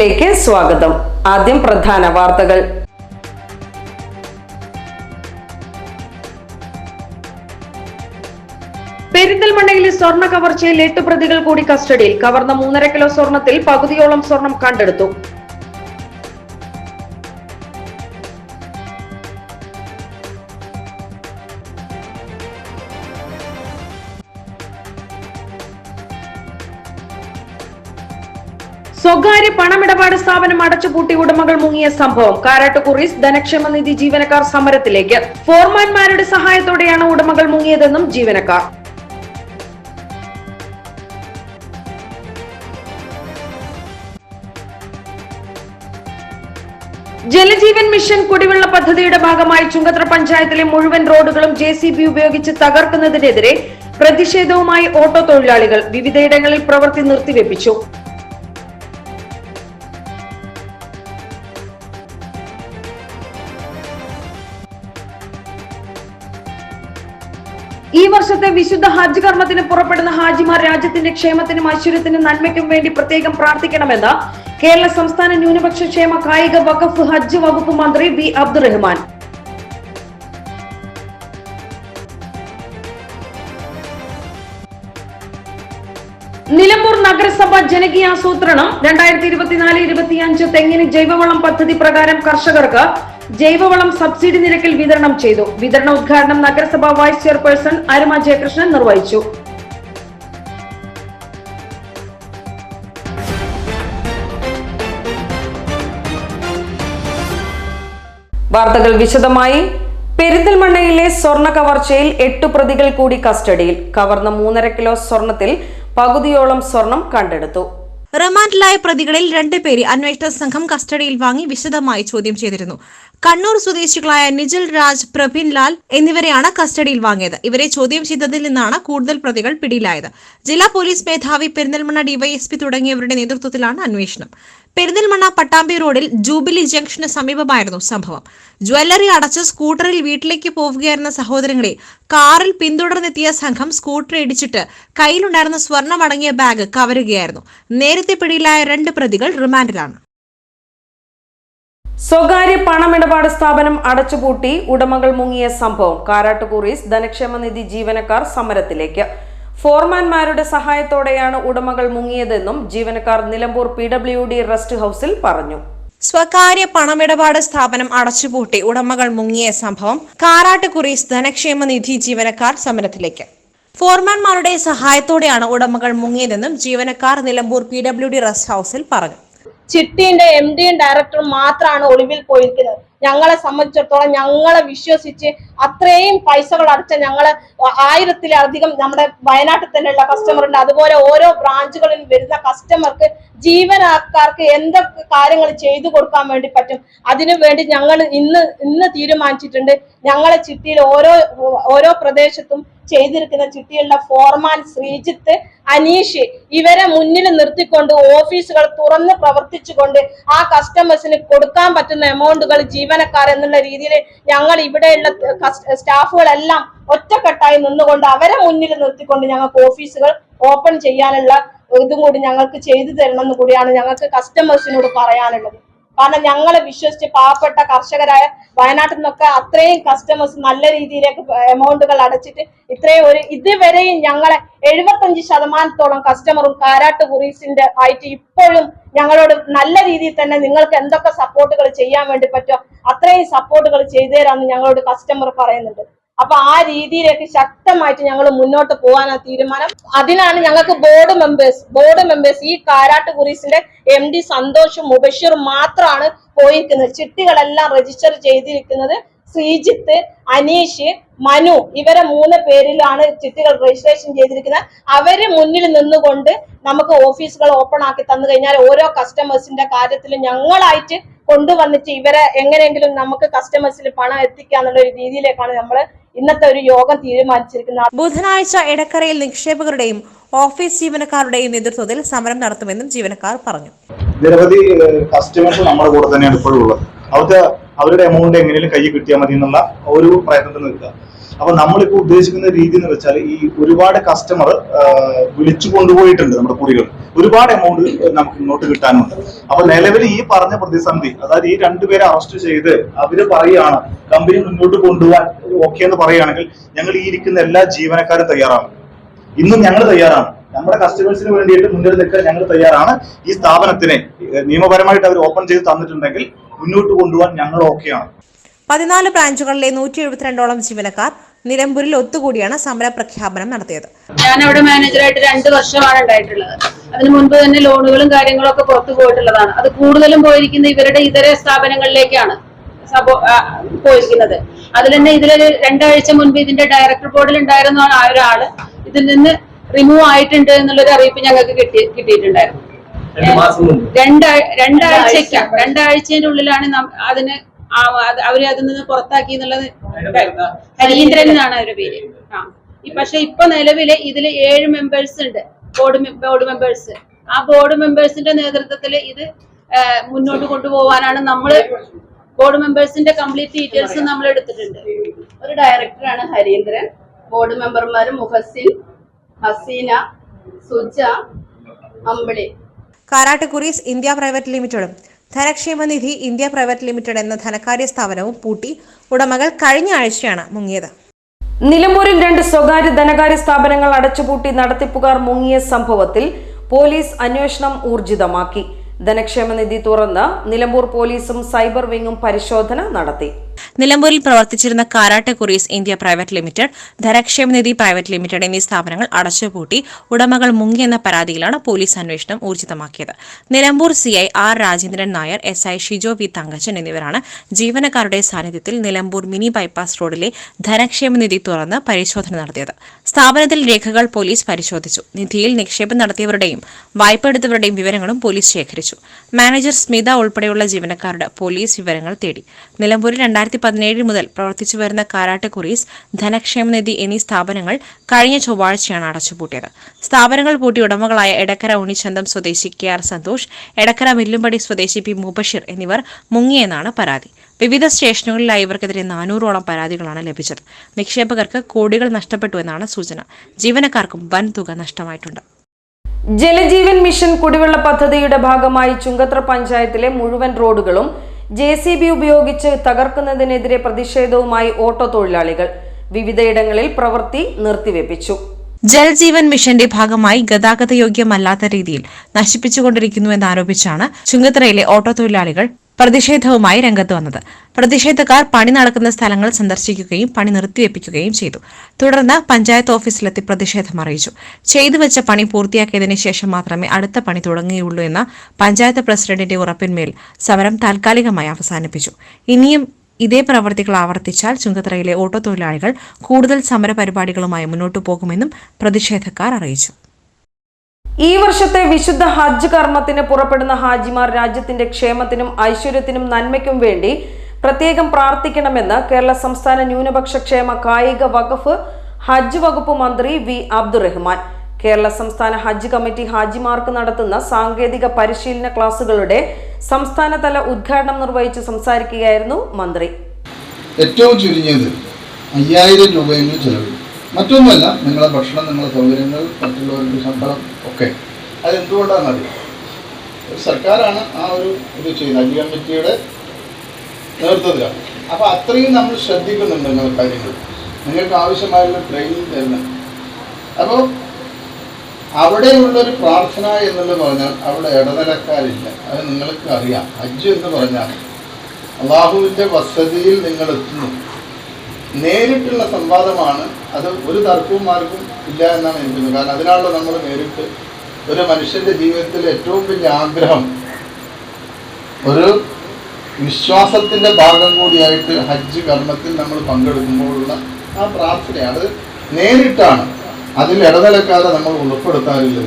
ന്യൂസിലേക്ക് സ്വാഗതം. ആദ്യം പ്രധാന വാർത്തകൾ. പെരിന്തൽമണ്ണയിലെ സ്വർണ കവർച്ചയിൽ എട്ട് പ്രതികൾ കൂടി കസ്റ്റഡിയിൽ. കവർന്ന മൂന്നര കിലോ സ്വർണത്തിൽ പകുതിയോളം സ്വർണം കണ്ടെടുത്തു. സ്വകാര്യ പണമിടപാട് സ്ഥാപനം അടച്ചുപൂട്ടി ഉടമകൾ മുങ്ങിയ സംഭവം. കാരാട്ട് കുറീസ് ധനക്ഷേമ നിധി ജീവനക്കാർ സമരത്തിലേക്ക്. ഫോർമാൻമാരുടെ സഹായത്തോടെയാണ് ഉടമകൾ മുങ്ങിയതെന്നും ജീവനക്കാർ. ജലജീവൻ മിഷൻ കുടിവെള്ള പദ്ധതിയുടെ ഭാഗമായി ചുങ്കത്ര പഞ്ചായത്തിലെ മുഴുവൻ റോഡുകളും ജെ സി ബി ഉപയോഗിച്ച് തകർക്കുന്നതിനെതിരെ പ്രതിഷേധവുമായി ഓട്ടോ തൊഴിലാളികൾ വിവിധയിടങ്ങളിൽ പ്രവൃത്തി നിർത്തിവെപ്പിച്ചു. ഈ വിശുദ്ധ ഹജ്ജ് കർമ്മത്തിന് പുറപ്പെടുന്ന ഹാജിമാർ രാജ്യത്തിന്റെ ക്ഷേമത്തിനും ഐശ്വര്യത്തിനും നന്മയ്ക്കും വേണ്ടി പ്രത്യേകം പ്രാർത്ഥിക്കണമെന്ന് കേരള സംസ്ഥാന ന്യൂനപക്ഷ ക്ഷേമ കായിക വഖഫ് ഹജ്ജ് വകുപ്പ് മന്ത്രി വി അബ്ദുറഹ്മാൻ. നിലമ്പൂർ നഗരസഭ ജനകീയാസൂത്രണം രണ്ടായിരത്തി ഇരുപത്തിനാല് ഇരുപത്തിയഞ്ച് തെങ്ങിന് ജൈവവളം പദ്ധതി പ്രകാരം കർഷകർക്ക് ജൈവവളം സബ്സിഡി നിരക്കിൽ വിതരണം ചെയ്തു. വിതരണ ഉദ്ഘാടനം നഗരസഭ വൈസ് ചെയർപേഴ്സൺ അരുമ ജയകൃഷ്ണൻ നിർവഹിച്ചു. വാർത്തകൾ വിശദമായി. പെരിന്തൽമണ്ണയിലെ സ്വർണ കവർച്ചയിൽ എട്ടു പ്രതികൾ കൂടി കസ്റ്റഡിയിൽ. കവർന്ന മൂന്നര കിലോ സ്വർണത്തിൽ പകുതിയോളം സ്വർണം കണ്ടെടുത്തു. റിമാൻഡിലായ പ്രതികളിൽ രണ്ടുപേരെ അന്വേഷണ സംഘം കസ്റ്റഡിയിൽ വാങ്ങി വിശദമായി ചോദ്യം ചെയ്തിരുന്നു. കണ്ണൂർ സ്വദേശികളായ നിജിൽ രാജ് പ്രഭിൻ ലാൽ എന്നിവരെയാണ് കസ്റ്റഡിയിൽ വാങ്ങിയത്. ഇവരെ ചോദ്യം ചെയ്തതിൽ നിന്നാണ് കൂടുതൽ പ്രതികൾ പിടിയിലായത്. ജില്ലാ പോലീസ് മേധാവി പെരിന്തൽമണ്ണ ഡിവൈഎസ്പി തുടങ്ങിയവരുടെ നേതൃത്വത്തിലാണ് അന്വേഷണം. പെരിന്തൽമണ്ണ പട്ടാമ്പി റോഡിൽ ജൂബിലി ജംഗ്ഷന് സമീപമായിരുന്നു സംഭവം. ജ്വല്ലറി അടച്ച് സ്കൂട്ടറിൽ വീട്ടിലേക്ക് പോവുകയായിരുന്ന സഹോദരങ്ങളെ കാറിൽ പിന്തുടർന്നെത്തിയ സംഘം സ്കൂട്ടർ ഇടിച്ചിട്ട് കയ്യിലുണ്ടായിരുന്ന സ്വർണമടങ്ങിയ ബാഗ് കവരുകയായിരുന്നു. നേരത്തെ പിടിയിലായ രണ്ട് പ്രതികൾ റിമാൻഡിലാണ്. സ്വകാര്യ പണമിടപാട് സ്ഥാപനം അടച്ചുപൂട്ടി ഉടമകൾ മുങ്ങിയ സംഭവം. കാരാട്ടുകൂറീസ് ധനക്ഷേമനിധി ധനക്ഷേമ നിധി ജീവനക്കാർ സമരത്തിലേക്ക്. ഫോർമാൻമാരുടെ സഹായത്തോടെയാണ് ഉടമകൾ മുങ്ങിയതെന്നും ജീവനക്കാർ Nilambur P W D rest ഹൌസിൽ പറഞ്ഞു. സ്വകാര്യ പണമിടപാട് സ്ഥാപനം അടച്ചുപൂട്ടി ഉടമകൾ മുങ്ങിയ സംഭവം. കാരാട്ട് കുറീസ് ധനക്ഷേമ നിധി ജീവനക്കാർ സമരത്തിലേക്ക്. ഫോർമാൻമാരുടെ സഹായത്തോടെയാണ് ഉടമകൾ മുങ്ങിയതെന്നും ജീവനക്കാർ Nilambur P W D rest ഹൌസിൽ പറഞ്ഞു. ചിട്ടിന്റെ എം ഡിയും ഡയറക്ടറും മാത്രമാണ് ഒളിവിൽ പോയിരിക്കുന്നത്. ഞങ്ങളെ സംബന്ധിച്ചിടത്തോളം ഞങ്ങളെ വിശ്വസിച്ച് അത്രയും പൈസകൾ അടച്ച ഞങ്ങൾ ആയിരത്തിലധികം നമ്മുടെ വയനാട്ടിൽ തന്നെയുള്ള കസ്റ്റമർ ഉണ്ട്. അതുപോലെ ഓരോ ബ്രാഞ്ചുകളിൽ വരുന്ന കസ്റ്റമർക്ക് ജീവനക്കാർക്ക് എന്തൊക്കെ കാര്യങ്ങൾ ചെയ്തു കൊടുക്കാൻ വേണ്ടി പറ്റും? അതിനു വേണ്ടി ഞങ്ങൾ ഇന്ന് ഇന്ന് തീരുമാനിച്ചിട്ടുണ്ട്. ഞങ്ങളെ ചിട്ടിയിൽ ഓരോ ഓരോ പ്രദേശത്തും ചെയ്തിരിക്കുന്ന ചിട്ടിയുള്ള ഫോർമാൻ ശ്രീജിത്ത് അനീഷ് ഇവരെ മുന്നിൽ നിർത്തിക്കൊണ്ട് ഓഫീസുകൾ തുറന്ന് പ്രവർത്തിച്ചുകൊണ്ട് ആ കസ്റ്റമേഴ്സിന് കൊടുക്കാൻ പറ്റുന്ന എമൗണ്ടുകൾ ജീവനക്കാർ എന്നുള്ള രീതിയിൽ ഞങ്ങൾ ഇവിടെയുള്ള സ്റ്റാഫുകളെല്ലാം ഒറ്റക്കെട്ടായി നിന്നുകൊണ്ട് അവരെ മുന്നിൽ നിർത്തിക്കൊണ്ട് ഞങ്ങൾക്ക് ഓഫീസുകൾ ഓപ്പൺ ചെയ്യാനുള്ള ഇതും കൂടി ഞങ്ങൾക്ക് ചെയ്തു തരണം എന്ന് കൂടിയാണ് ഞങ്ങൾക്ക് കസ്റ്റമേഴ്സിനോട് പറയാനുള്ളത്. കാരണം ഞങ്ങളെ വിശ്വസിച്ച് പാവപ്പെട്ട കർഷകരായ വയനാട്ടിൽ നിന്നൊക്കെ അത്രയും കസ്റ്റമേഴ്സ് നല്ല രീതിയിലേക്ക് എമൗണ്ടുകൾ അടച്ചിട്ട് ഇത്രയും ഒരു ഇതുവരെയും ഞങ്ങളെ എഴുപത്തഞ്ച് ശതമാനത്തോളം കസ്റ്റമറും കാരാട്ട് കുറീസിന്റെ ആയിട്ട് ഇപ്പോഴും ഞങ്ങളോട് നല്ല രീതിയിൽ തന്നെ നിങ്ങൾക്ക് എന്തൊക്കെ സപ്പോർട്ടുകൾ ചെയ്യാൻ വേണ്ടി പറ്റുമോ അത്രയും സപ്പോർട്ടുകൾ ചെയ്തു തരാമെന്ന് ഞങ്ങളോട് കസ്റ്റമർ പറയുന്നുണ്ട്. അപ്പൊ ആ രീതിയിലേക്ക് ശക്തമായിട്ട് ഞങ്ങൾ മുന്നോട്ട് പോകാനാണ് തീരുമാനം. അതിനാണ് ഞങ്ങൾക്ക് ബോർഡ് മെമ്പേഴ്സ് ബോർഡ് മെമ്പേഴ്സ് ഈ കാരാട്ട് കുറീസിന്റെ എം ഡി സന്തോഷും മുബഷീറും മാത്രമാണ് പോയിരിക്കുന്നത്. ചിട്ടികളെല്ലാം രജിസ്റ്റർ ചെയ്തിരിക്കുന്നത്. ശ്രീജിത്ത് അനീഷ് മനു ഇവരെ മൂന്ന് പേരിലാണ് ചിട്ടികൾ രജിസ്ട്രേഷൻ ചെയ്തിരിക്കുന്നത്. അവർ മുന്നിൽ നിന്നുകൊണ്ട് നമുക്ക് ഓഫീസുകൾ ഓപ്പൺ ആക്കി തന്നു കഴിഞ്ഞാൽ ഓരോ കസ്റ്റമേഴ്സിന്റെ കാര്യത്തിൽ ഞങ്ങളായിട്ട് കൊണ്ടുവന്നിട്ട് ഇവരെ എങ്ങനെയെങ്കിലും നമുക്ക് കസ്റ്റമേഴ്സിൽ പണം എത്തിക്കാന്നുള്ള ഒരു രീതിയിലേക്കാണ് നമ്മൾ ഇന്നത്തെ ഒരു യോഗം തീരുമാനിച്ചിരിക്കുന്നത്. ബുധനാഴ്ച ഇടക്കരയിൽ നിക്ഷേപകരുടെയും ഓഫീസ് ജീവനക്കാരുടെയും നേതൃത്വത്തിൽ സമരം നടത്തുമെന്നും ജീവനക്കാർ പറഞ്ഞു. നിരവധി കസ്റ്റമേഴ്സ് നമ്മുടെ കൂടെ തന്നെയാണ് ഇപ്പോഴും ഉള്ളത്. അവർക്ക് അവരുടെ എമൗണ്ട് എങ്ങനെയും കയ്യിൽ കിട്ടിയാൽ മതി എന്നുള്ള ഒരു പ്രയത്നത്തിൽ നിൽക്കുക. അപ്പൊ നമ്മളിപ്പോ ഉദ്ദേശിക്കുന്ന രീതി എന്ന് വെച്ചാൽ ഈ ഒരുപാട് കസ്റ്റമർ വിളിച്ചു കൊണ്ടുപോയിട്ടുണ്ട് നമ്മുടെ കുറികൾ ഒരുപാട് എമൗണ്ട് നമുക്ക് ഇങ്ങോട്ട് കിട്ടാനുണ്ട്. അപ്പൊ നിലവിൽ ഈ പറഞ്ഞ പ്രതിസന്ധി അതായത് ഈ രണ്ടുപേരെ അറസ്റ്റ് ചെയ്ത് അവർ പറയുകയാണ് കമ്പനി മുന്നോട്ട് കൊണ്ടുപോകാൻ ഓക്കെ എന്ന് പറയുകയാണെങ്കിൽ ഞങ്ങൾ ഈ ഇരിക്കുന്ന എല്ലാ ജീവനക്കാരും തയ്യാറാണ്. ഇന്നും ഞങ്ങൾ തയ്യാറാണ്. നമ്മുടെ കസ്റ്റമേഴ്സിന് വേണ്ടിയിട്ട് മുന്നിൽ നിൽക്കാൻ ഞങ്ങൾ തയ്യാറാണ്. ഈ സ്ഥാപനത്തിനെ നിയമപരമായിട്ട് അവർ ഓപ്പൺ ചെയ്ത് തന്നിട്ടുണ്ടെങ്കിൽ മുന്നോട്ട് കൊണ്ടുപോകാൻ ഞങ്ങൾ ഓക്കെയാണ്. പതിനാല് ബ്രാഞ്ചുകളിലെ നൂറ്റി എഴുപത്തിരണ്ടോളം ജീവനക്കാർ നിലമ്പൂരിൽ ഒത്തുകൂടിയാണ് സമര പ്രഖ്യാപനം നടത്തിയത്. ഞാൻ അവിടെ മാനേജറായിട്ട് രണ്ട് വർഷമാണ് ഉണ്ടായിട്ടുള്ളത്. അതിനു മുൻപ് തന്നെ ലോണുകളും കാര്യങ്ങളും ഒക്കെ പുറത്തു പോയിട്ടുള്ളതാണ്. അത് കൂടുതലും പോയിരിക്കുന്ന ഇവരുടെ ഇതര സ്ഥാപനങ്ങളിലേക്കാണ് പോയിരിക്കുന്നത്. അതിൽ തന്നെ ഇതിലൊരു രണ്ടാഴ്ച മുൻപ് ഇതിന്റെ ഡയറക്ടർ ബോർഡിൽ ഉണ്ടായിരുന്ന ആ ഒരാൾ. ഇതിൽ നിന്ന് റിമൂവ് ആയിട്ടുണ്ട് എന്നുള്ളൊരു അറിയിപ്പ് ഞങ്ങൾക്ക് കിട്ടി കിട്ടിയിട്ടുണ്ടായിരുന്നു. രണ്ടാ- രണ്ടാഴ്ചയ്ക്ക്. രണ്ടാഴ്ചയുടെ ഉള്ളിലാണ് അതിന് അവരെ അതിൽ നിന്ന് പുറത്താക്കി എന്നുള്ളത് ഹരീന്ദ്രൻ എന്നാണ് അവരുടെ പേര്. ആ. ഈ പക്ഷെ ഇപ്പൊ നിലവിൽ ഇതിൽ ഏഴ് മെമ്പേഴ്സ് ഉണ്ട്. ബോർഡ് ബോർഡ് മെമ്പേഴ്സ് ആ ബോർഡ് മെമ്പേഴ്സിന്റെ നേതൃത്വത്തിൽ ഇത് മുന്നോട്ട് കൊണ്ടുപോകാനാണ് നമ്മൾ ബോർഡ് മെമ്പേഴ്സിന്റെ കംപ്ലീറ്റ് ഡീറ്റെയിൽസ് നമ്മൾ എടുത്തിട്ടുണ്ട്. ഒരു ഡയറക്ടറാണ് ഹരീന്ദ്രൻ. ബോർഡ് മെമ്പർമാര് Muhsin Haseena Suja Ambili. Karat Kuries India private ലിമിറ്റഡും Dhanakshema Nidhi India private limited എന്ന ധനകാര്യ സ്ഥാപനവും പൂട്ടി ഉടമകൾ കഴിഞ്ഞ ആഴ്ചയാണ് മുങ്ങിയത്. നിലമ്പൂരിൽ രണ്ട് സ്വകാര്യ ധനകാര്യ സ്ഥാപനങ്ങൾ അടച്ചുപൂട്ടി നടത്തിപ്പുകാർ മുങ്ങിയ സംഭവത്തിൽ പോലീസ് അന്വേഷണം ഊർജിതമാക്കി. ധനക്ഷേമനിധി തുറന്ന് നിലമ്പൂർ പോലീസും സൈബർ വിങ്ങും പരിശോധന നടത്തി. നിലമ്പൂരിൽ പ്രവർത്തിച്ചിരുന്ന karate Kuries India private limited Dhanakshema Nidhi private limited എന്നീ സ്ഥാപനങ്ങൾ അടച്ചുപൂട്ടി ഉടമകൾ മുങ്ങിയെന്ന പരാതിയിലാണ് പോലീസ് അന്വേഷണം ഊർജിതമാക്കിയത്. Nilambur CI R Rajendran Nair S I Shijo V Thankachan എന്നിവരാണ് ജീവനക്കാരുടെ സാന്നിധ്യത്തിൽ നിലമ്പൂർ മിനി ബൈപ്പാസ് റോഡിലെ ധനക്ഷേമ നിധി തുറന്ന് പരിശോധന നടത്തിയത്. സ്ഥാപനത്തിൽ രേഖകൾ പോലീസ് പരിശോധിച്ചു. നിധിയിൽ നിക്ഷേപം നടത്തിയവരുടെയും വായ്പ എടുത്തവരുടെയും വിവരങ്ങളും പോലീസ് ശേഖരിച്ചു. മാനേജർ സ്മിത ഉൾപ്പെടെയുള്ള ജീവനക്കാരുടെ പോലീസ് വിവരങ്ങൾ തേടി. നിലമ്പൂരിൽ രണ്ടായിരത്തി പതിനേഴ് മുതൽ പ്രവർത്തിച്ചു വരുന്ന കാരാട്ട് കുറീസ് ധനക്ഷേമനിധി എന്നീ സ്ഥാപനങ്ങൾ കഴിഞ്ഞ ചൊവ്വാഴ്ചയാണ് അടച്ചുപൂട്ടിയത്. സ്ഥാപനങ്ങൾ പൂട്ടി ഉടമകളായ എടക്കര ഉണിച്ചന്തം സ്വദേശി കെ ആർ സന്തോഷ് എടക്കര മില്ലുംപടി സ്വദേശി പി മുബഷിർ എന്നിവർ മുങ്ങിയെന്നാണ് പരാതി. വിവിധ സ്റ്റേഷനുകളിലായി ഇവർക്കെതിരെ നാനൂറോളം പരാതികളാണ് ലഭിച്ചത്. നിക്ഷേപകർക്ക് കോടികൾ നഷ്ടപ്പെട്ടു എന്നാണ് സൂചന. ജീവനക്കാർക്കും വൻ തുക നഷ്ടമായിട്ടുണ്ട്. ജലജീവൻ മിഷൻ കുടിവെള്ള പദ്ധതിയുടെ ഭാഗമായി ചുങ്കത്ര പഞ്ചായത്തിലെ മുഴുവൻ റോഡുകളും ജെ സി ബി ഉപയോഗിച്ച് തകർക്കുന്നതിനെതിരെ പ്രതിഷേധവുമായി ഓട്ടോ തൊഴിലാളികൾ വിവിധയിടങ്ങളിൽ പ്രവൃത്തി നിർത്തിവെപ്പിച്ചു. ജൽജീവൻ മിഷന്റെ ഭാഗമായി ഗതാഗത യോഗ്യമല്ലാത്ത രീതിയിൽ നശിപ്പിച്ചുകൊണ്ടിരിക്കുന്നുവെന്നാരോപിച്ചാണ് ചുങ്കത്തറയിലെ ഓട്ടോ തൊഴിലാളികൾ പ്രതിഷേധവുമായി രംഗത്ത് വന്നത്. പ്രതിഷേധക്കാർ പണി നടക്കുന്ന സ്ഥലങ്ങൾ സന്ദർശിക്കുകയും പണി നിർത്തിവെപ്പിക്കുകയും ചെയ്തു. തുടർന്ന് പഞ്ചായത്ത് ഓഫീസിലെത്തി പ്രതിഷേധം അറിയിച്ചു. ചെയ്തു വെച്ച പണി പൂർത്തിയാക്കിയതിനു ശേഷം മാത്രമേ അടുത്ത പണി തുടങ്ങുകയുള്ളൂ എന്ന പഞ്ചായത്ത് പ്രസിഡന്റിന്റെ ഉറപ്പിന്മേൽ സമരം താൽക്കാലികമായി അവസാനിപ്പിച്ചു. ഇനിയും ഇതേ പ്രവർത്തികൾ ആവർത്തിച്ചാൽ ചുങ്കത്തറയിലെ ഓട്ടോ തൊഴിലാളികൾ കൂടുതൽ സമരപരിപാടികളുമായി മുന്നോട്ടു പോകുമെന്നും പ്രതിഷേധക്കാർ അറിയിച്ചു. ഈ വർഷത്തെ വിശുദ്ധ ഹജ്ജ് കർമ്മത്തിന് പുറപ്പെടുന്ന ഹാജിമാർ രാജ്യത്തിന്റെ ക്ഷേമത്തിനും ഐശ്വര്യത്തിനും നന്മയ്ക്കും വേണ്ടി പ്രത്യേകം പ്രാർത്ഥിക്കണമെന്ന് കേരള സംസ്ഥാന ന്യൂനപക്ഷ ക്ഷേമ കായിക വകുപ്പ് ഹജ്ജ് വകുപ്പ് മന്ത്രി വി അബ്ദുറഹ്മാൻ. കേരള സംസ്ഥാന ഹജ്ജ് കമ്മിറ്റി ഹാജിമാർക്ക് നടത്തുന്ന സാങ്കേതിക പരിശീലന ക്ലാസുകളുടെ സംസ്ഥാനതല ഉദ്ഘാടനം നിർവഹിച്ച് സംസാരിക്കുകയായിരുന്നു മന്ത്രി. ഏറ്റവും ചുരുങ്ങിയത് അയ്യായിരം രൂപയെങ്കിലും ചിലവ് മറ്റൊന്നുമല്ല നിങ്ങളെ ഭക്ഷണം നിങ്ങളെ സൗകര്യങ്ങൾ മറ്റുള്ളവരുടെ ശമ്പളം ഒക്കെ. അതെന്തുകൊണ്ടാണെന്നറിയാം ഒരു സർക്കാരാണ് ആ ഒരു ഇത് ചെയ്യുന്നത്. അജി കമ്മിറ്റിയുടെ നേതൃത്വത്തിലാണ്. അപ്പോൾ അത്രയും നമ്മൾ ശ്രദ്ധിക്കുന്നുണ്ട് നിങ്ങൾ കാര്യങ്ങൾ. നിങ്ങൾക്ക് ആവശ്യമായുള്ള ട്രെയിനിങ് തരുന്നത്. അപ്പോൾ അവിടെയുള്ളൊരു പ്രാർത്ഥന എന്നുള്ളത് പറഞ്ഞാൽ അവിടെ ഇടനിലക്കാരില്ല. അത് നിങ്ങൾക്ക് അറിയാം ഹജ്ജ് എന്ന് പറഞ്ഞാൽ അള്ളാഹുവിന്റെ വസതിയിൽ നിങ്ങൾ എത്തുന്നു നേരിട്ടുള്ള സംവാദമാണ്. അത് ഒരു തർക്കവും ആർക്കും ഇല്ല എന്നാണ് എനിക്ക് കാരണം അതിനാണല്ലോ നമ്മൾ നേരിട്ട് ഒരു മനുഷ്യന്റെ ജീവിതത്തിൽ ഏറ്റവും വലിയ ആഗ്രഹം. ഒരു വിശ്വാസത്തിന്റെ ഭാഗം കൂടിയായിട്ട് ഹജ്ജ് കർമ്മത്തിൽ നമ്മൾ പങ്കെടുക്കുമ്പോഴുള്ള ആ പ്രാർത്ഥനയാണ്. അത് നേരിട്ടാണ്. അതിൽ ഇടനിലക്കാരെ നമ്മൾ ഉൾപ്പെടുത്താനില്ല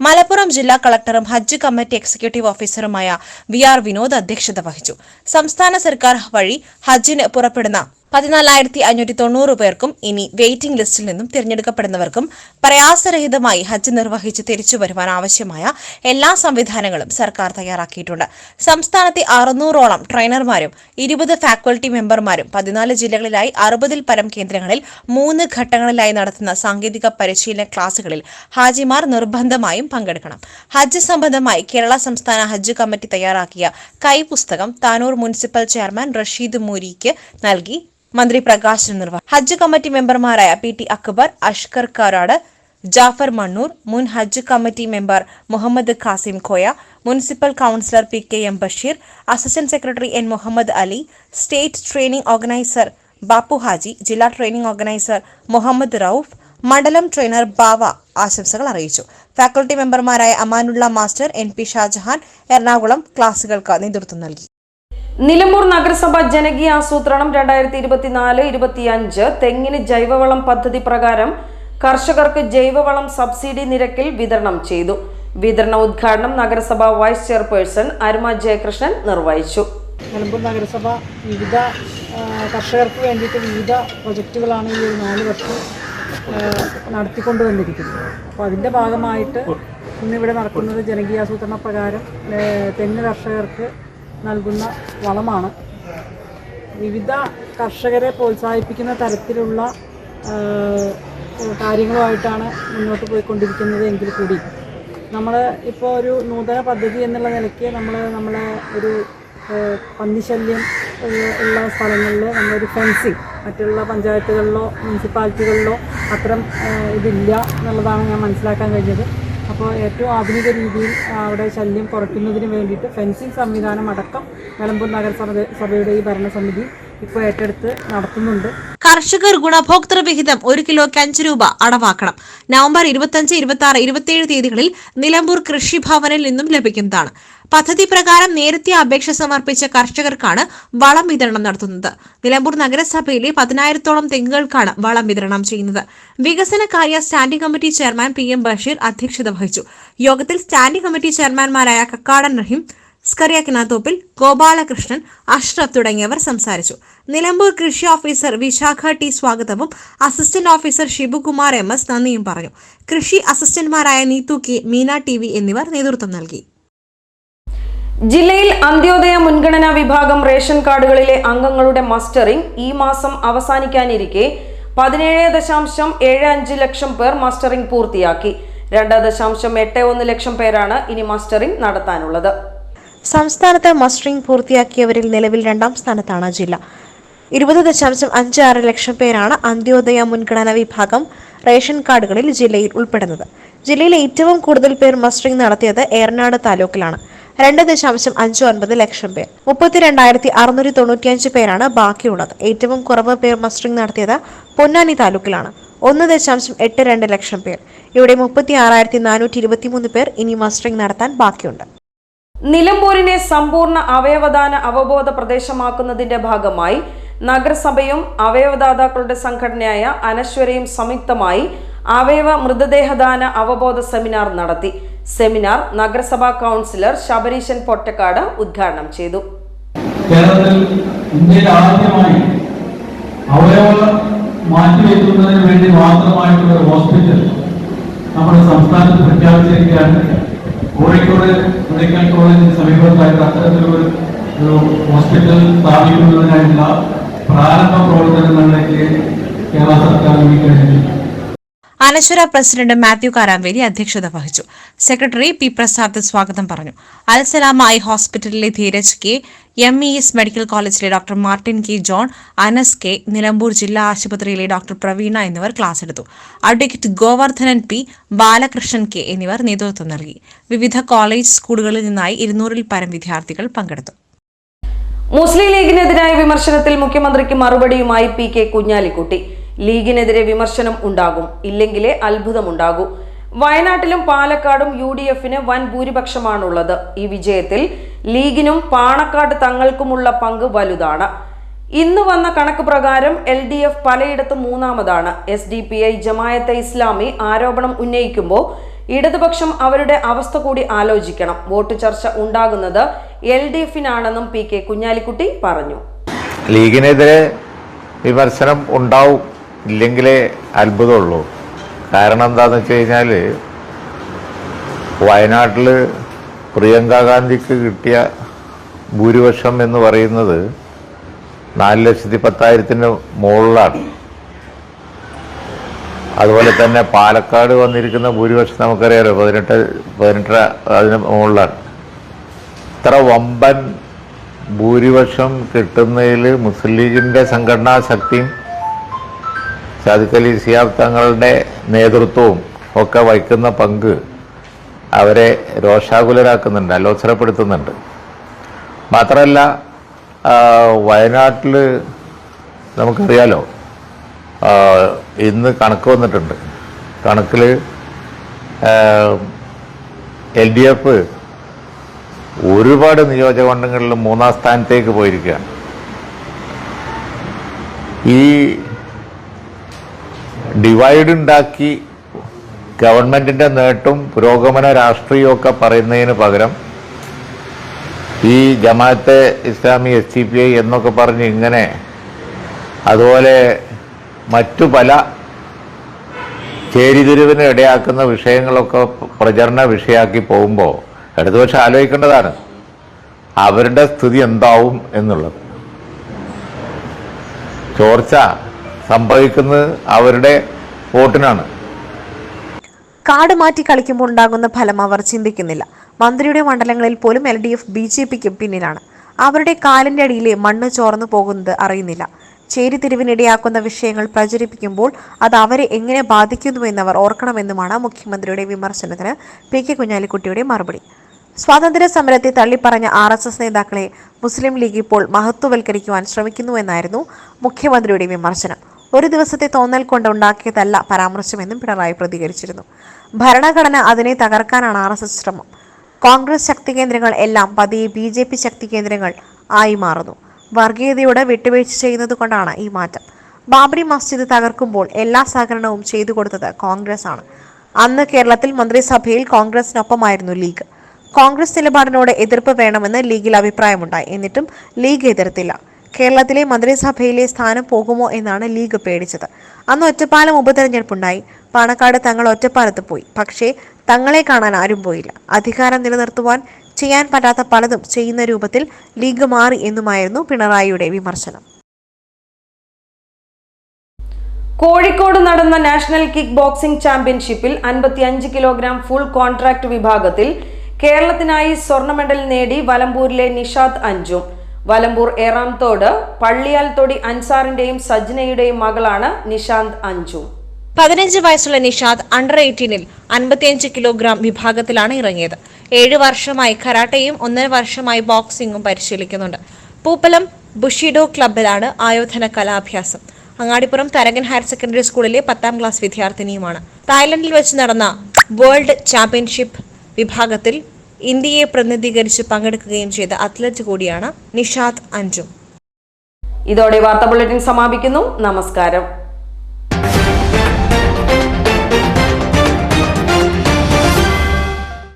മലപ്പുറം ജില്ലാ കളക്ടറും ഹജ്ജ് കമ്മിറ്റി എക്സിക്യൂട്ടീവ് ഓഫീസറുമായ വി ആർ വിനോദ് അധ്യക്ഷത വഹിച്ചു. സംസ്ഥാന സർക്കാർ വഴി ഹജ്ജിന് പുറപ്പെടുന്ന പതിനാലായിരത്തി അഞ്ഞൂറ്റി തൊണ്ണൂറ് പേർക്കും ഇനി വെയിറ്റിംഗ് ലിസ്റ്റിൽ നിന്നും തിരഞ്ഞെടുക്കപ്പെടുന്നവർക്കും പ്രയാസരഹിതമായി ഹജ്ജ് നിർവഹിച്ച് തിരിച്ചു വരുവാൻ ആവശ്യമായ എല്ലാ സംവിധാനങ്ങളും സർക്കാർ തയ്യാറാക്കിയിട്ടുണ്ട്. സംസ്ഥാനത്തെ അറുന്നൂറോളം ട്രെയിനർമാരും ഇരുപത് ഫാക്കൽറ്റി മെമ്പർമാരും പതിനാല് ജില്ലകളിലായി അറുപതിൽ പരം കേന്ദ്രങ്ങളിൽ മൂന്ന് ഘട്ടങ്ങളിലായി നടത്തുന്ന സാങ്കേതിക പരിശീലന ക്ലാസുകളിൽ ഹാജിമാർ നിർബന്ധമായും പങ്കെടുക്കണം. ഹജ്ജ് സംബന്ധമായി കേരള സംസ്ഥാന ഹജ്ജ് കമ്മിറ്റി തയ്യാറാക്കിയ കൈപുസ്തകം താനൂർ മുനിസിപ്പൽ ചെയർമാൻ റഷീദ് മൂരിക്ക് നൽകി. മന്ത്രി പ്രകാശൻ നിർവഹ ഹജ്ജ് കമ്മിറ്റി മെമ്പർമാരായ പി ടി അക്ബർ അഷ്കർ കാരാട് ജാഫർ മണ്ണൂർ മുൻ ഹജ്ജ് committee member Muhammad Qasim Koya municipal councillor P K M Basheer assistant secretary N Muhammad Ali state training organiser Bappu Haji ജില്ലാ ട്രെയിനിംഗ് ഓർഗനൈസർ മുഹമ്മദ് റൌഫ് മണ്ഡലം ട്രെയിനർ ബാവ ആശംസകൾ അറിയിച്ചു. ഫാക്കൽറ്റി മെമ്പർമാരായ Amanulla master N P Shajahan Ernakulam ക്ലാസുകൾക്ക് നേതൃത്വം നൽകി. നിലമ്പൂർ നഗരസഭ ജനകീയ ആസൂത്രണം രണ്ടായിരത്തി ഇരുപത്തിനാല് ഇരുപത്തിയഞ്ച് തെങ്ങിന് ജൈവവളം പദ്ധതി പ്രകാരം കർഷകർക്ക് ജൈവവളം സബ്സിഡി നിരക്കിൽ വിതരണം ചെയ്തു. വിതരണ ഉദ്ഘാടനം നഗരസഭ വൈസ് ചെയർപേഴ്സൺ അരുമ ജയകൃഷ്ണൻ നിർവഹിച്ചു. നിലമ്പൂർ നഗരസഭ വിവിധ കർഷകർക്ക് വേണ്ടിയിട്ട് വിവിധ പ്രൊജക്റ്റുകളാണ് ഈ ഒരു നാല് വർഷം ആ, നടത്തിക്കൊണ്ട് വന്നിരിക്കുന്നത് അപ്പോൾ അതിന്റെ ഭാഗമായിട്ട് ഇന്നിവിടെ നടക്കുന്നത് ജനകീയാസൂത്രണ പ്രകാരം തെങ്ങ് കർഷകർക്ക് നൽകുന്ന വളമാണ്. വിവിധ കർഷകരെ പ്രോത്സാഹിപ്പിക്കുന്ന തരത്തിലുള്ള കാര്യങ്ങളുമായിട്ടാണ് മുന്നോട്ട് പോയിക്കൊണ്ടിരിക്കുന്നത് എങ്കിൽ കൂടി. നമ്മൾ ഇപ്പോൾ ഒരു നൂതന പദ്ധതി എന്നുള്ള നിലയ്ക്ക് നമ്മൾ നമ്മളെ ഒരു പന്നിശല്യം ഉള്ള സ്ഥലങ്ങളിൽ നമ്മളൊരു ഫെൻസിങ് മറ്റുള്ള പഞ്ചായത്തുകളിലോ മുനിസിപ്പാലിറ്റികളിലോ അത്തരം ഇതില്ല എന്നുള്ളതാണ് ഞാൻ മനസ്സിലാക്കാൻ കഴിഞ്ഞത്. അപ്പോൾ ഏറ്റവും ആധുനിക രീതിയിൽ അവിടെ ശല്യം കുറയ്ക്കുന്നതിന് വേണ്ടിയിട്ട് ഫെൻസിങ് സംവിധാനം അടക്കം നിലമ്പൂർ നഗരസഭയുടെ ഈ ഭരണസമിതി ഇപ്പോൾ ഏറ്റെടുത്ത് നടത്തുന്നുണ്ട്. കർഷകർ ഗുണഭോക്തൃ വിഹിതം ഒരു കിലോയ്ക്ക് അഞ്ച് രൂപ അടവാക്കണം. നവംബർ ഇരുപത്തിയഞ്ച് ഇരുപത്തി ആറ് ഇരുപത്തിയേഴ് തീയതികളിൽ നിലമ്പൂർ കൃഷിഭവനിൽ നിന്നും ലഭിക്കുന്നതാണ്. പദ്ധതി പ്രകാരം നേരത്തെ അപേക്ഷ സമർപ്പിച്ച കർഷകർക്കാണ് വളം വിതരണം നടത്തുന്നത്. നിലമ്പൂർ നഗരസഭയിലെ പതിനായിരത്തോളം തെങ്ങുകൾക്കാണ് വളം വിതരണം ചെയ്യുന്നത്. വികസന കാര്യ standing committee chairman P M Basheer അധ്യക്ഷത വഹിച്ചു. യോഗത്തിൽ സ്റ്റാൻഡിംഗ് കമ്മിറ്റി ചെയർമാൻമാരായ കക്കാടൻ റഹീം സ്കറിയ കിനാത്തോപ്പിൽ ഗോപാലകൃഷ്ണൻ അഷ്റഫ് തുടങ്ങിയവർ സംസാരിച്ചു. നിലമ്പൂർ കൃഷി ഓഫീസർ വിശാഖ ടി സ്വാഗതവും assistant officer Shibukumar M S നന്ദിയും പറഞ്ഞു. കൃഷി അസിസ്റ്റന്റ്മാരായ നീതു കെ മീന ടി എന്നിവർ നേതൃത്വം നൽകി. ജില്ലയിൽ അന്ത്യോദയ മുൻഗണനാ വിഭാഗം റേഷൻ കാർഡുകളിലെ അംഗങ്ങളുടെ മസ്റ്ററിംഗ് ഈ മാസം അവസാനിക്കാനിരിക്കെ പതിനേഴ് ദശാംശം ഏഴ് അഞ്ച് ലക്ഷം പേർ മസ്റ്ററിംഗ് പൂർത്തിയാക്കി. രണ്ട് ദശാംശം എട്ട് ഒന്ന് ലക്ഷം പേരാണ് ഇനി മസ്റ്ററിംഗ് നടത്താനുള്ളത്. സംസ്ഥാനത്ത് മസ്റ്ററിംഗ് പൂർത്തിയാക്കിയവരിൽ നിലവിൽ രണ്ടാം സ്ഥാനത്താണ് ജില്ല. ഇരുപത് ദശാംശം അഞ്ച് ആറ് ലക്ഷം പേരാണ് അന്ത്യോദയ മുൻഗണനാ വിഭാഗം റേഷൻ കാർഡുകളിൽ ജില്ലയിൽ ഉൾപ്പെടുന്നത്. ജില്ലയിൽ ഏറ്റവും കൂടുതൽ പേർ മസ്റ്ററിംഗ് നടത്തിയത് ഏറനാട് താലൂക്കിലാണ്. രണ്ട് ദശാംശം അഞ്ച് ഒൻപത് ലക്ഷം പേർ. മുപ്പത്തിരണ്ടായിരത്തി അറുന്നൂറ്റി തൊണ്ണൂറ്റിയഞ്ച് പേരാണ് ബാക്കിയുള്ളത്. ഏറ്റവും കുറവ് പേർ മസ്റ്ററിംഗ് നടത്തിയത് പൊന്നാനി താലൂക്കിലാണ്. ഒന്ന് ദശാംശം എട്ട് രണ്ട് ലക്ഷം പേർ. ഇവിടെ മുപ്പത്തി ആറായിരത്തി നാനൂറ്റി ഇരുപത്തിമൂന്ന് പേർ ഇനി മസ്റ്ററിംഗ് നടത്താൻ ബാക്കിയുണ്ട്. നിലമ്പൂരിനെ സമ്പൂർണ അവയവദാന അവബോധ പ്രദേശമാക്കുന്നതിന്റെ ഭാഗമായി നഗരസഭയും അവയവദാതാക്കളുടെ സംഘടനയായ അനശ്വരയും സംയുക്തമായി അവയവ മൃതദേഹദാന അവബോധ സെമിനാർ നടത്തി. സെമിനാർ നഗരസഭാ കൗൺസിലർ ശബരീശൻ പൊട്ടക്കാട് ഉദ്ഘാടനം ചെയ്തു. കേരളത്തിൽ ഇന്ത്യയിൽ ആദ്യമായി അവയവ മാറ്റിവെക്കുന്നതിന് വേണ്ടി മാത്രമായിട്ടുള്ള ഒരു ഹോസ്പിറ്റൽ നമ്മുടെ സംസ്ഥാനത്ത് പ്രഖ്യാപിച്ചിരിക്കുകയാണ്. കോഴിക്കോട് മെഡിക്കൽ കോളേജിന് സമീപത്തായിട്ട് അത്തരത്തിലൊരു ഹോസ്പിറ്റൽ സ്ഥാപിക്കുന്നതിനായിട്ടുള്ള പ്രാരംഭ പ്രവർത്തനങ്ങളിലേക്ക് കേരള സർക്കാർ നീങ്ങിക്കഴിഞ്ഞിട്ടുണ്ട് അനശ്വര പ്രസിഡന്റ് മാത്യു കാരാമ്പേരി അധ്യക്ഷത വഹിച്ചു. സെക്രട്ടറി പി പ്രസാദ് സ്വാഗതം പറഞ്ഞു. അൽസലാമ ഐ ഹോസ്പിറ്റലിലെ Dheeraj K M E S medical കോളേജിലെ doctor Martin K John Anas K Nilambur ജില്ലാ ആശുപത്രിയിലെ ഡോക്ടർ പ്രവീണ എന്നിവർ ക്ലാസ് എടുത്തു. Advocate Govardhanan P Balakrishnan K എന്നിവർ നേതൃത്വം നൽകി. വിവിധ കോളേജ് സ്കൂളുകളിൽ നിന്നായി ഇരുന്നൂറിൽ പരം വിദ്യാർത്ഥികൾ പങ്കെടുത്തു. മുസ്ലിം ലീഗിനെതിരായ വിമർശനത്തിൽ മുഖ്യമന്ത്രിക്ക് മറുപടിയുമായി പി കെ കുഞ്ഞാലിക്കുട്ടി. ലീഗിനെതിരെ വിമർശനം ഉണ്ടാകും. ഇല്ലെങ്കിലേ അത്ഭുതമുണ്ടാകൂ. വയനാട്ടിലും പാലക്കാടും യു ഡി എഫിന് വൻ ഭൂരിപക്ഷമാണുള്ളത്. ഈ വിജയത്തിൽ ലീഗിനും പാണക്കാട് തങ്ങൾക്കുമുള്ള പങ്ക് വലുതാണ്. ഇന്ന് വന്ന കണക്ക് പ്രകാരം എൽ ഡി എഫ് പലയിടത്തും മൂന്നാമതാണ്. S D P I Jamaat Islami ആരോപണം ഉന്നയിക്കുമ്പോൾ ഇടതുപക്ഷം അവരുടെ അവസ്ഥ കൂടി ആലോചിക്കണം. വോട്ട് ചർച്ച ഉണ്ടാകുന്നത് എൽ ഡി എഫിനാണെന്നും പി കെ കുഞ്ഞാലിക്കുട്ടി പറഞ്ഞു. ലീഗിനെതിരെ വിമർശനം ഉണ്ടാവും. ഇല്ലെങ്കിലേ അത്ഭുതമുള്ളൂ. കാരണം എന്താണെന്ന് വെച്ച് കഴിഞ്ഞാൽ വയനാട്ടിൽ പ്രിയങ്ക ഗാന്ധിക്ക് കിട്ടിയ ഭൂരിപക്ഷം എന്ന് പറയുന്നത് നാല് ലക്ഷത്തി പത്തായിരത്തിന് മുകളിലാണ്. അതുപോലെ തന്നെ പാലക്കാട് വന്നിരിക്കുന്ന ഭൂരിപക്ഷം നമുക്കറിയാലോ പതിനെട്ട് പതിനെട്ടര അതിന് മുകളിലാണ്. ഇത്ര വമ്പൻ ഭൂരിപക്ഷം കിട്ടുന്നതിൽ മുസ്ലിം ലീഗിന്റെ സംഘടനാ ശക്തിയും അലി സിയാബ് തങ്ങളുടെ നേതൃത്വവും ഒക്കെ വഹിക്കുന്ന പങ്ക് അവരെ രോഷാകുലരാക്കുന്നുണ്ട് അലോസരപ്പെടുത്തുന്നുണ്ട്. മാത്രമല്ല വയനാട്ടിൽ നമുക്കറിയാലോ ഇന്ന് കണക്ക് വന്നിട്ടുണ്ട്. കണക്കിൽ എൽ ഡി എഫ് ഒരുപാട് നിയോജകമണ്ഡലങ്ങളിൽ മൂന്നാം സ്ഥാനത്തേക്ക് പോയിരിക്കുകയാണ്. ഈ ഡിവൈഡ് ഉണ്ടാക്കി ഗവൺമെന്റിന്റെ നേട്ടം പുരോഗമന രാഷ്ട്രീയവും ഒക്കെ പറയുന്നതിന് പകരം ഈ Jamaat Islami S C P I എന്നൊക്കെ പറഞ്ഞ് ഇങ്ങനെ അതുപോലെ മറ്റു പല ചേരിതിരിവിന് ഇടയാക്കുന്ന വിഷയങ്ങളൊക്കെ പ്രചരണ വിഷയമാക്കി പോകുമ്പോൾ ഇടതുപക്ഷം ആലോചിക്കേണ്ടതാണ് അവരുടെ സ്ഥിതി എന്താവും എന്നുള്ളത്. ചോർച്ച സംഭവിക്കുന്നത് അവരുടെ വോട്ടിനാണ്. കാട് മാറ്റി കളിക്കുമ്പോൾ ഉണ്ടാകുന്ന ഫലം അവർ ചിന്തിക്കുന്നില്ല. മന്ത്രിയുടെ മണ്ഡലങ്ങളിൽ പോലും L D F B J പിക്കും പിന്നിലാണ്. അവരുടെ കാലിന്റെ അടിയിലെ മണ്ണ് ചോർന്നു പോകുന്നത് അറിയുന്നില്ല. ചേരിതിരിവിനിടയാക്കുന്ന വിഷയങ്ങൾ പ്രചരിപ്പിക്കുമ്പോൾ അത് അവരെ എങ്ങനെ ബാധിക്കുന്നുവെന്നവർ ഓർക്കണമെന്നുമാണ് മുഖ്യമന്ത്രിയുടെ വിമർശനത്തിന് പി കെ കുഞ്ഞാലിക്കുട്ടിയുടെ മറുപടി. സ്വാതന്ത്ര്യ സമരത്തെ തള്ളിപ്പറഞ്ഞ ആർ എസ് എസ് നേതാക്കളെ മുസ്ലിം ലീഗ് ഇപ്പോൾ മഹത്വവൽക്കരിക്കുവാൻ ശ്രമിക്കുന്നുവെന്നായിരുന്നു മുഖ്യമന്ത്രിയുടെ വിമർശനം. ഒരു ദിവസത്തെ തോന്നൽ കൊണ്ട് ഉണ്ടാക്കിയതല്ല പരാമർശമെന്നും പിണറായി പ്രതികരിച്ചിരുന്നു. ഭരണഘടന അതിനെ തകർക്കാനാണ് ആർ എസ് എസ് ശ്രമം. കോൺഗ്രസ് ശക്തി കേന്ദ്രങ്ങൾ എല്ലാം പതിയെ ബി ജെ പി ശക്തി കേന്ദ്രങ്ങൾ ആയി മാറുന്നു. വർഗീയതയോട് വിട്ടുവീഴ്ച ചെയ്യുന്നത് കൊണ്ടാണ് ഈ മാറ്റം. ബാബറി മസ്ജിദ് തകർക്കുമ്പോൾ എല്ലാ സഹകരണവും ചെയ്തു കൊടുത്തത് കോൺഗ്രസ് ആണ്. അന്ന് കേരളത്തിൽ മന്ത്രിസഭയിൽ കോൺഗ്രസിനൊപ്പമായിരുന്നു ലീഗ്. കോൺഗ്രസ് നിലപാടിനോട് എതിർപ്പ് വേണമെന്ന് ലീഗിൽ അഭിപ്രായമുണ്ടായി. എന്നിട്ടും ലീഗ് എതിർത്തില്ല. കേരളത്തിലെ മന്ത്രിസഭയിലെ സ്ഥാനം പോകുമോ എന്നാണ് ലീഗ് പേടിച്ചത്. അന്ന് ഒറ്റപ്പാലം ഉപതെരഞ്ഞെടുപ്പുണ്ടായി. പാണക്കാട് തങ്ങൾ ഒറ്റപ്പാലത്ത് പോയി. പക്ഷേ തങ്ങളെ കാണാൻ ആരും പോയില്ല. അധികാരം നിലനിർത്തുവാൻ ചെയ്യാൻ പറ്റാത്ത പലതും ചെയ്യുന്ന രൂപത്തിൽ ലീഗ് മാറി എന്നുമായിരുന്നു പിണറായിയുടെ വിമർശനം. കോഴിക്കോട് നടന്ന നാഷണൽ കിക്ക് ബോക്സിംഗ് ചാമ്പ്യൻഷിപ്പിൽ 55 കിലോഗ്രാം ഫുൾ കോൺട്രാക്ട് വിഭാഗത്തിൽ കേരളത്തിനായി സ്വർണ മെഡൽ നേടി വലമ്പൂരിലെ നിഷാദ് അഞ്ചും വലമ്പൂർ ഏറാംതോട് പള്ളിയാൽ തൊടി അൻസാറിന്റെയും സജ്നയുടെയും മകളാണ് നിഷാന്ത് അഞ്ചു പതിനഞ്ച് വയസ്സുള്ള നിഷാദ് അണ്ടർ എയ്റ്റീനിൽ അൻപത്തിയഞ്ച് കിലോഗ്രാം വിഭാഗത്തിലാണ് ഇറങ്ങിയത്. ഏഴ് വർഷമായി കരാട്ടയും ഒന്നര വർഷമായി ബോക്സിംഗും പരിശീലിക്കുന്നുണ്ട്. പൂപ്പലം ബുഷിഡോ ക്ലബിലാണ് ആയോധന കലാഭ്യാസം. അങ്ങാടിപ്പുറം തരകൻ ഹയർ സെക്കൻഡറി സ്കൂളിലെ പത്താം ക്ലാസ് വിദ്യാർത്ഥിനിയുമാണ്. തായ്ലൻഡിൽ വെച്ച് നടന്ന വേൾഡ് ചാമ്പ്യൻഷിപ്പ് വിഭാഗത്തിൽ ഇന്ത്യയെ പ്രതിനിധീകരിച്ച് പങ്കെടുക്കുകയും ചെയ്ത അത്ലറ്റ് കൂടിയാണ് നിഷാദ് അഞ്ജും. ഇതോടെ വാർത്താ ബുള്ളറ്റിൻ സമാപിക്കുന്നു. നമസ്കാരം.